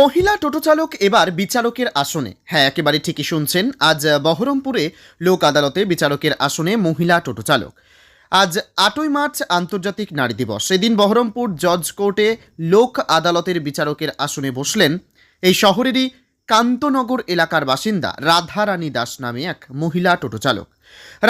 মহিলা টোটো চালক এবার বিচারকের আসনে। হ্যাঁ একেবারে ঠিকই শুনছেন, আজ বহরমপুরে লোক আদালতে বিচারকের আসনে মহিলা টোটো চালক। আজ আটই মার্চ আন্তর্জাতিক নারী দিবস। সেদিন বহরমপুর জজ কোর্টে লোক আদালতের বিচারকের আসনে বসলেন এই শহরেরই কান্তনগর এলাকার বাসিন্দা রাধারানী দাস নামে এক মহিলা টোটো চালক।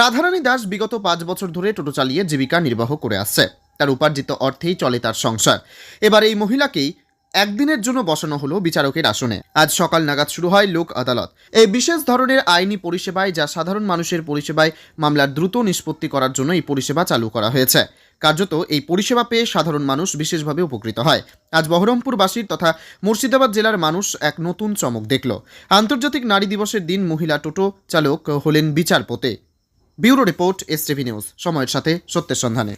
রাধারানী দাস বিগত পাঁচ বছর ধরে টোটো চালিয়ে জীবিকা নির্বাহ করে আসছে। তার উপার্জিত অর্থেই চলে তার সংসার। এবার এই মহিলাকেই একদিনের জন্য বসানো হলো বিচারকের আসনে। আজ সকাল নাগাদ শুরু হয় লোক আদালত। এই বিশেষ ধরনের আইনি পরিষেবায় যা সাধারণ মানুষের পরিষেবায় মামলার দ্রুত নিষ্পত্তি করার জন্য এই পরিষেবা চালু করা হয়েছে। কার্যত এই পরিষেবা পেয়ে সাধারণ মানুষ বিশেষভাবে উপকৃত হয়। আজ বহরমপুরবাসীর তথা মুর্শিদাবাদ জেলার মানুষ এক নতুন চমক দেখল। আন্তর্জাতিক নারী দিবসের দিন মহিলা টোটো চালক হলেন বিচারপতি। Bureau report S news. সময়ের সাথে সত্যের সন্ধানে।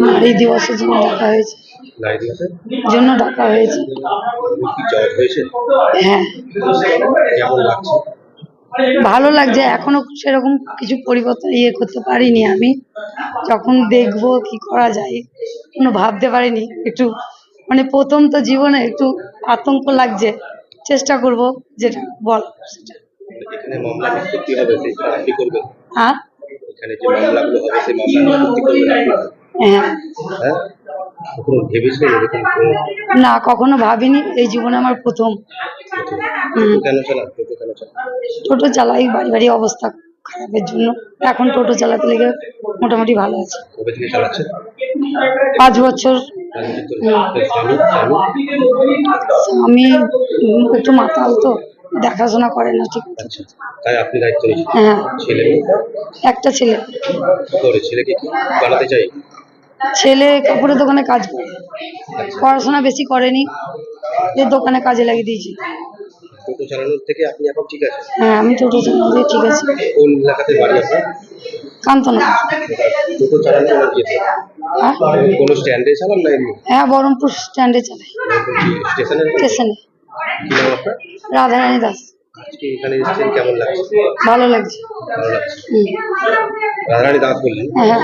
নারী দিবসের জন্য ডাকা হয়েছে। জন্য ডাকা হয়েছে। হ্যাঁ। ভালো লাগছে। এখনও সেরকম কিছু পরিবর্তন ইয়ে করতে পারিনি আমি। যখন দেখব কি করা যায় কোনো ভাবতে পারিনি। একটু মানে প্রথম তো জীবনে একটু আতঙ্ক লাগছে। চেষ্টা করব যেটা বল সেটা। এখানে এখানে যে মামলাগুলো হবে সেই মামলা হ্যাঁ। হ্যাঁ? কখনো ভেবেছিলেন এরকম না কখনো ভাবিনি এই জীবনে আমার প্রথম। কেন চালান? টোটো কেন চালান? টোটো চালাই বাড়ি বাড়ি অবস্থা খারাপের জন্য। এখন টোটো চালাতে লেগে মোটামুটি ভালো আছে। কবে থেকে চালাচ্ছেন? পাঁচ বছর। স্বামী? একটু মাতাল তো দেখাশোনা করে না ঠিক আচ্ছা। তাই আপনি দায়িত্ব নিয়েছেন হ্যাঁ। ছেলে মেয়ে? একটা ছেলে। কি করে ছেলেকে কি বানাতে চাই? ছেলে কাপড়ের দোকানে কাজ করে। আচ্ছা। পড়াশোনা বেশি করেনি যে দোকানে কাজে লাগিয়ে দিয়েছি। টোটো চালানোর থেকে আপনি এখন ঠিক আছে হ্যাঁ আমি টোটো ঠিক আছে। কোন এলাকাতে বাড়ি আপনার? কান্তনা। টোটো চালানো যেতে হ্যাঁ? কোনো স্ট্যান্ডে চালান না এমনি? হ্যাঁ বহরমপুর স্ট্যান্ডে চালাই। স্টেশনে। কি নাম আপনার? রাধারানী দাস। আজকে এখানে এসেছেন কেমন লাগছে? ভালো লাগছে। ভালো লাগছে। রাধারানী দাস বললেন। হ্যাঁ।